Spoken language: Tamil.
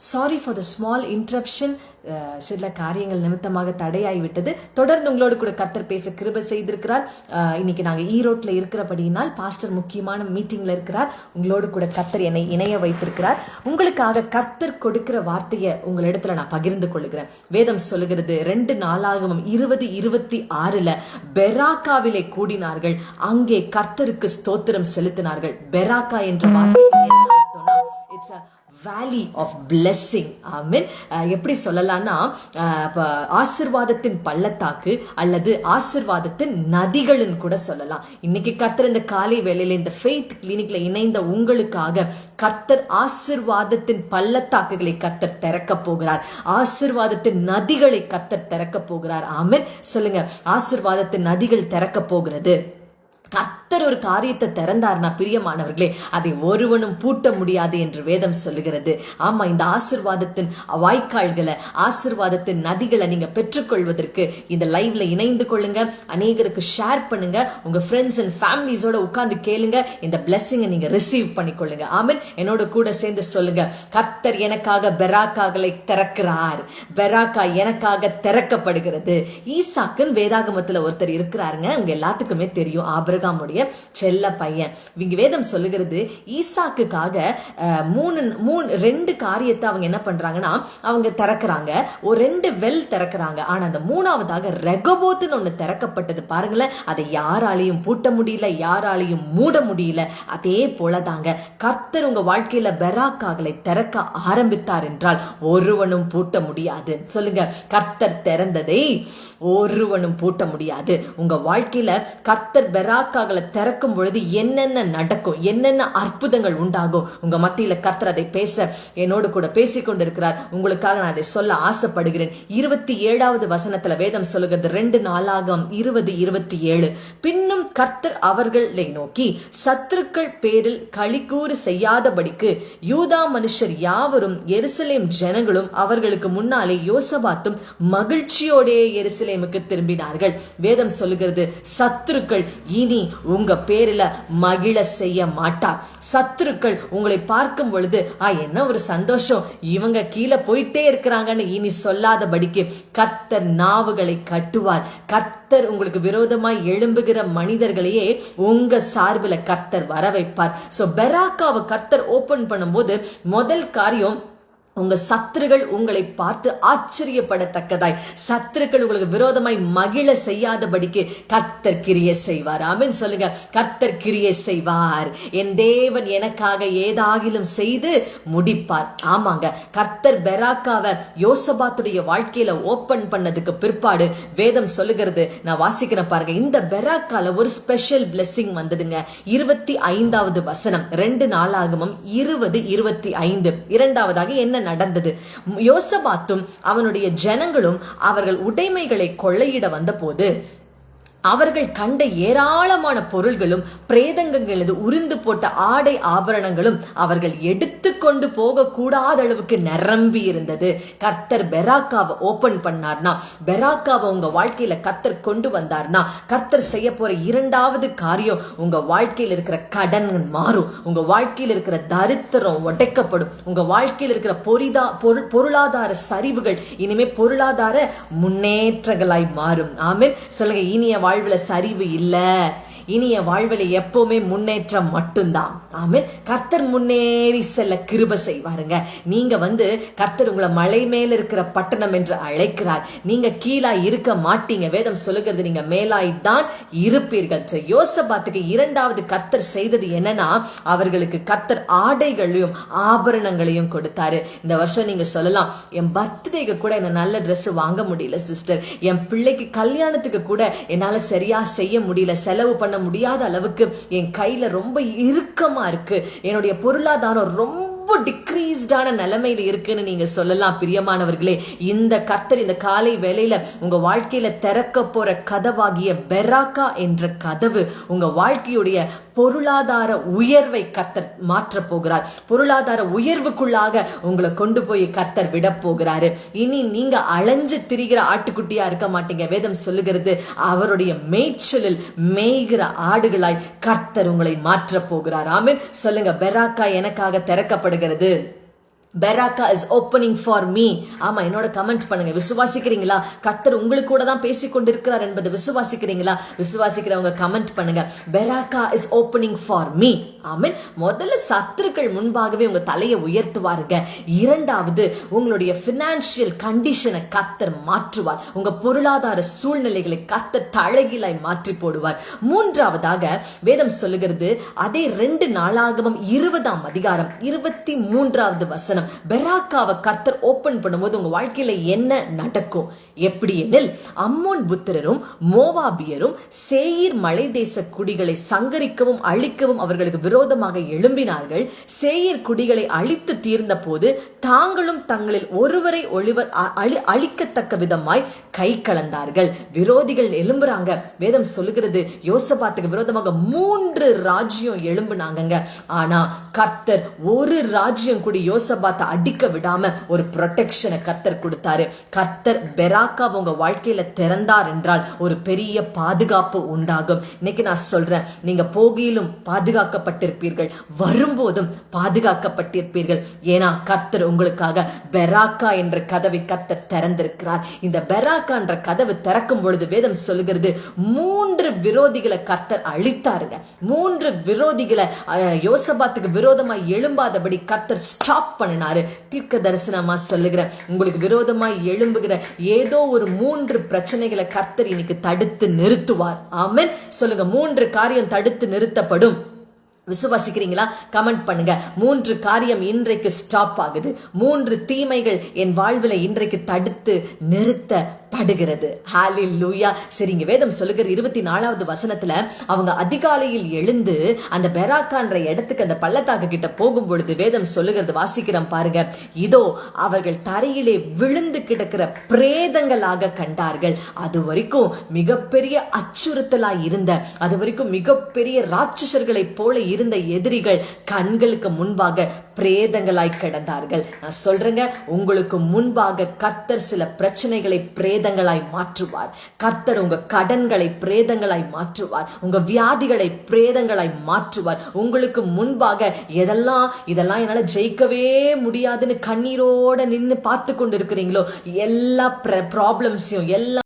Sorry for the small interruption சில காரியங்கள் நிமித்தமாக தடையாகிவிட்டது தொடர்ந்து உங்களோடு கூட கர்த்தர் பேச கிருப செய்திருக்கிறார். அஹ், இன்னைக்கு நாங்க ஈரோட்ல இருக்கிறபடியினால் பாஸ்டர் முக்கியமான மீட்டிங்ல இருக்கிறார். உங்களோடு கூட கர்த்தர் என்னை இணைய வைத்திருக்கிறார். உங்களுக்காக கர்த்தர் கொடுக்கிற வார்த்தையை உங்களிடத்துல நான் பகிர்ந்து கொள்ளுகிறேன். வேதம் சொல்லுகிறது ரெண்டு நாளாகவும் இருபது இருபத்தி ஆறுல பெராக்காவிலே கூடினார்கள். அங்கே கர்த்தருக்கு ஸ்தோத்திரம் செலுத்தினார்கள். பெராக்கா என்ற வார்த்தை வேலி ஆஃப் பிளெஸ்ஸிங் மீன் எப்படி சொல்லலாம்னா ஆசிர்வாதத்தின் பள்ளத்தாக்கு அல்லது ஆசிர்வாதத்தின் நதிகள்னு கூட சொல்லலாம். இன்னைக்கு கர்த்தர் இந்த காலை வேளையில் இந்த ஃபெய்த் கிளினிக்ல இணைந்த உங்களுக்காக கர்த்தர் ஆசிர்வாதத்தின் பள்ளத்தாக்குகளை கர்த்தர் திறக்க போகிறார். ஆசிர்வாதத்தின் நதிகளை கர்த்தர் திறக்க போகிறார். ஆமீன் சொல்லுங்க. ஆசிர்வாதத்தின் நதிகள் திறக்க போகிறது. கர்த்தர் ஒரு காரியத்தை திறந்தார்னா பிரியமானவர்களே அதை ஒருவனும் பூட்ட முடியாது என்று வேதம் சொல்லுகிறது. ஆமா இந்த ஆசிர்வாதத்தின் வாய்க்கால்களை ஆசிர்வாதத்தின் நதிகளை நீங்க பெற்றுக்கொள்வதற்கு இந்த லைவ்ல இணைந்து கொள்ளுங்க அநேகருக்கு ஷேர் பண்ணுங்க உங்க ஃப்ரெண்ட்ஸ் அண்ட் ஃபேமிலிஸோட உட்கார்ந்து கேளுங்க இந்த பிளெஸிங்கை நீங்க ரிசீவ் பண்ணிக்கொள்ளுங்க. ஆமென். என்னோட கூட சேர்ந்து சொல்லுங்க கர்த்தர் எனக்காக பெராக்காகளை திறக்கிறார். பெராக்கா எனக்காக திறக்கப்படுகிறது. ஈசாக்குன்னு வேதாகமத்துல ஒருத்தர் இருக்கிறாருங்க உங்க எல்லாத்துக்குமே தெரியும் ஆபிரகாமுடைய செல்ல பையன். இங்க வேதம் சொல்லுகிறது ஈசாக்குக்காக மூணு மூணு ரெண்டு காரியத்தை அவங்க என்ன பண்றாங்கன்னா அவங்க திறக்கிறாங்க. ஒரு ரெண்டு வெல் திறக்கிறாங்க. ஆனா அந்த மூணாவதாக ரெகபோத்துன்னு ஒண்ணு திறக்கப்பட்டது பாருங்களேன். அதை யாராலையும் பூட்ட முடியல யாராலையும் மூட முடியல. அதே போலதாங்க. கர்த்தர் உங்க வாழ்க்கையில பெராக்காகலை திறக்க ஆரம்பித்தார் என்றால் ஒருவனும் பூட்ட முடியாது. சொல்லுங்க கர்த்தர் திறந்ததை ஒருவனும் பூட்ட முடியாது. உங்க வாழ்க்கையில கர்த்தர் பெராக்காகளை திறக்கும் பொழுது என்னென்ன நடக்கும் என்னென்ன அற்புதங்கள் உண்டாகும் உங்க மத்தியில் கர்த்தர் அதை பேச என்னோடு கூட பேசிக் கொண்டிருக்கிறார் உங்களுக்காக நான் அதை சொல்ல ஆசைப்படுகிறேன். இருபத்தி ஏழாவது வசனத்தில் வேதம் சொல்லுகிறது ரெண்டு நாளாகம் இருபது இருபத்தி ஏழு. பின்னும் கர்த்தர் அவர்களை நோக்கி சத்துருக்கள் பேரில் களிக்கூறு செய்யாதபடிக்கு யூதா மனுஷர் யாவரும் எருசலேம் ஜனங்களும் அவர்களுக்கு முன்னாலே யோசபாத்தும் மகிழ்ச்சியோடே எருசலேமுக்கு திரும்பினார்கள். வேதம் சொல்லுகிறது சத்துருக்கள் இனி உங்க பேரில் மகிழ செய்ய மாட்டார் சத்துருக்கள் உங்களை பார்க்கும் பொழுது ஆ என்ன ஒரு சந்தோஷம். இவங்க கீழே போயிட்டே இருக்கிறாங்கன்னு இனி சொல்லாதபடிக்கு கர்த்தர் நாவுகளை கட்டுவார். கர்த்தர் உங்களுக்கு விரோதமாய் எழும்புகிற மனிதர்களையே உங்க சார்பில் கர்த்தர் வர வைப்பார் ஸோ பெராக்காவை கர்த்தர் ஓபன் பண்ணும்போது முதல் காரியம் உங்க சத்துருகள் உங்களை பார்த்து ஆச்சரியப்படத்தக்கதாய். சத்துருக்கள் உங்களுக்கு விரோதமாய் மகிழ செய்யாதபடிக்கு கர்த்தர் கிரியை செய்வார். ஆமென் சொல்லுங்க. கர்த்தர் கிரியை செய்வார். என் தேவன் எனக்காக ஏதாகிலும் செய்து முடிப்பார். ஆமாங்க. கர்த்தர் பெராக்காவை யோசபாத்துடைய வாழ்க்கையில ஓபன் பண்ணதுக்கு பிற்பாடு வேதம் சொல்லுகிறது. நான் வாசிக்கிறேன் பாருங்க. இந்த பெராக்கால ஒரு ஸ்பெஷல் பிளெஸ்ஸிங் வந்ததுங்க. இருபத்தி ஐந்தாவது வசனம். ரெண்டு நாளாகமும் இருபது இருபத்தி ஐந்து. இரண்டாவதாக என்ன நடந்தது. யோசபாத்தும் அவனுடைய ஜனங்களும் அவர்கள் உடைமைகளை கொள்ளையிட வந்தபோது அவர்கள் கண்ட ஏராளமான பொருள்களும் பிரேதங்களது உருந்து போட்ட ஆடை ஆபரணங்களும் அவர்கள் எடுத்துக்கொண்டு போக கூடாத அளவுக்கு நிரம்பி இருந்தது. கர்த்தர் பெராக்காவை ஓபன் பண்ணார்னா பெராக்காவை உங்க வாழ்க்கையில கர்த்தர் கொண்டு வந்தார்னா கர்த்தர் செய்ய போற இரண்டாவது காரியம் உங்க வாழ்க்கையில் இருக்கிற கடன் மாறும். உங்க வாழ்க்கையில் இருக்கிற தரித்திரம் உடைக்கப்படும். உங்க வாழ்க்கையில் இருக்கிற பொரிதா பொருள் பொருளாதார சரிவுகள் இனிமே பொருளாதார முன்னேற்றங்களாய் மாறும். ஆமீன். சொல்லுங்க இனிய வாழ்வில் சரிவு இல்லை. இனிய வாழ்வில் எப்பவுமே முன்னேற்றம் மட்டும்தான். ஆமென். கர்த்தர் முன்னேறி செல்ல கிருப செய்வாருங்க. நீங்க வந்து கர்த்தர் உங்களை மலை மேல இருக்கிற பட்டணம் என்று அழைக்கிறார். நீங்க கீழா இருக்க மாட்டீங்க. வேதம் சொல்லுகிறது நீங்க மேலாய் தான் இருப்பீர்கள். யோசபாத்துக்கு இரண்டாவது கர்த்தர் செய்தது என்னன்னா அவர்களுக்கு கர்த்தர் ஆடைகளையும் ஆபரணங்களையும் கொடுத்தாரு. இந்த வருஷம் நீங்க சொல்லலாம் என் பர்த்டேக்கு கூட என்ன நல்ல ட்ரெஸ் வாங்க முடியல சிஸ்டர் என் பிள்ளைக்கு கல்யாணத்துக்கு கூட என்னால சரியா செய்ய முடியல செலவு பண்ண முடியாத அளவுக்கு என் கையில் ரொம்ப இறுக்கமா இருக்கு. என்னுடைய பொருளாதாரம் ரொம்ப டிக்ரீஸ்டான நிலைமையில இருக்குன்னு நீங்க சொல்லலாம் பிரியமானவர்களே. இந்த கர்த்தர் இந்த காலை வேலையில் உங்க வாழ்க்கையில திறக்க போற கதவாகிய பெராக்கா என்ற கதவு உங்க வாழ்க்கையுடைய பொருளாதார உயர்வை கர்த்தர் மாற்ற போகிறார். பொருளாதார உயர்வுக்குள்ளாக உங்களை கொண்டு போய் கர்த்தர் விட போகிறாரு. இனி நீங்க அலைஞ்சு திரிகிற ஆட்டுக்குட்டியா இருக்க மாட்டீங்க. வேதம் சொல்லுகிறது அவருடைய மேய்ச்சலில் மேய்கிற ஆடுகளாய் கர்த்தர் உங்களை மாற்ற போகிறார். ஆமீன். சொல்லுங்க பெராக்கா எனக்காக திறக்கப்படுகிறது Beracah is opening for me ஆமா என்னோட கமெண்ட் பண்ணுங்க. விசுவாசிக்கிறீங்களா? கத்தர் உங்களுக்கு கூட தான் பேசி கொண்டிருக்கிறார் என்பதை விசுவாசிக்கிறீங்களா? விசுவாசிக்கிறவங்க கமெண்ட் பண்ணுங்க. Beracah is opening for me ஆமீன் முதல்ல சத்துருக்கள் முன்பாகவே உங்க தலையை உயர்த்துவாருங்க. இரண்டாவது உங்களுடைய பினான்சியல் கண்டிஷனை கத்தர் மாற்றுவார். உங்க பொருளாதார சூழ்நிலைகளை கத்தர் தழகிலாய் மாற்றி போடுவார். மூன்றாவதாக வேதம் சொல்லுகிறது அதே ரெண்டு நாளாகவும் இருபதாம் அதிகாரம் இருபத்தி மூன்றாவது வசனம். பெராக்காவை கர்த்தர் ஓப்பன் பண்ணும்போது உங்க வாழ்க்கையில என்ன நடக்கும்? எப்படியெனில் அம்மோன் புத்திரரும் மோவாபியரும் சேயிர் மலை தேச குடிகளை சங்கரிக்கவும் அழிக்கவும் அவர்களுக்கு விரோதமாக எழும்பினார்கள். சேயிர் குடிகளை அழித்து தீர்ந்த போது தாங்களும் தங்களில் ஒருவரை ஒளிவர் அழி அழிக்கத்தக்க விதமாய் கை கலந்தார்கள். விரோதிகள் எழும்புறாங்க. வேதம் சொல்லுகிறது யோசபாத்துக்கு விரோதமாக மூன்று ராஜ்யம் எழும்புனாங்க ஆனா கர்த்தர் ஒரு ராஜ்யம் கூட யோசபாத்தை அடிக்க விடாம ஒரு ப்ரொடெக்ஷனை கர்த்தர் கொடுத்தாரு. கர்த்தர் பெரா பெராக்கா உங்க வாழ்க்கையில திறந்தார் என்றால் ஒரு பெரிய பாதுகாப்பு உண்டாகும். இன்னைக்கு நான் சொல்றேன் நீங்க போகியிலும் பாதுகாக்கப்பட்டிருப்பீர்கள் வரும்போதும் பாதுகாக்கப்பட்டிருப்பீர்கள். ஏன்னா கர்த்தர் உங்களுக்காக பெராக்கா என்ற கதவை கர்த்தர் திறந்திருக்கிறார். இந்த பெராக்கா என்ற கதவு திறக்கும் பொழுது வேதம் சொல்கிறது மூன்று விரோதிகளை கர்த்தர் அழித்தாருங்க. மூன்று விரோதிகளை யோசபாத்துக்கு விரோதமாய் எழும்பாதபடி கர்த்தர் ஸ்டாப் பண்ணினாரு. தீர்க்க தரிசனமா சொல்லுகிறேன் உங்களுக்கு விரோதமாய் எழும்புகிற ஏதோ ஒரு மூன்று பிரச்சனைகளை கர்த்தர் இன்னைக்கு தடுத்து நிறுத்துவார். ஆமென். சொல்லுங்க மூன்று காரியம் தடுத்து நிறுத்தப்படும். விசுவாசிக்கிறீங்களா? கமெண்ட் பண்ணுங்க. மூன்று காரியம் இன்றைக்கு ஸ்டாப் ஆகுது. மூன்று தீமைகள் என் வாழ்வில் இன்றைக்கு தடுத்து நிறுத்த அடுகிறது ஹாலில் லூயா சரிங்க வேதம் சொல்லுகிற இருபத்தி நாலாவது வசனத்துல அவங்க அதிகாலையில் எழுந்து அந்த பெராக்கான்ற இடத்துக்கு அந்த பள்ளத்தாக்கு கிட்ட போகும் பொழுது வேதம் சொல்லுகிறது வாசிக்கிறோம் பாருங்க. இதோ அவர்கள் தரையிலே விழுந்து கிடக்கிற பிரேதங்களாக கண்டார்கள். அது வரைக்கும் மிகப்பெரிய அச்சுறுத்தலாய் இருந்த அது வரைக்கும் மிகப்பெரிய ராட்சசர்களைப் போல இருந்த எதிரிகள் கண்களுக்கு முன்பாக பிரேதங்களாய் கிடந்தார்கள். நான் சொல்றேங்க உங்களுக்கு முன்பாக கத்தர் சில பிரச்சனைகளை பிரேத பிரேதங்களாய் மாற்றுவார். கர்த்தர் உங்க கடன்களை பிரேதங்களாய் மாற்றுவார். உங்க வியாதிகளை பிரேதங்களாய் மாற்றுவார். உங்களுக்கு முன்பாக எதெல்லாம் இதெல்லாம் என்னால ஜெயிக்கவே முடியாதுன்னு கண்ணீரோட நின்னு பார்த்து கொண்டு இருக்கிறீங்களோ எல்லா ப்ராப்ளம்ஸையும் எல்லா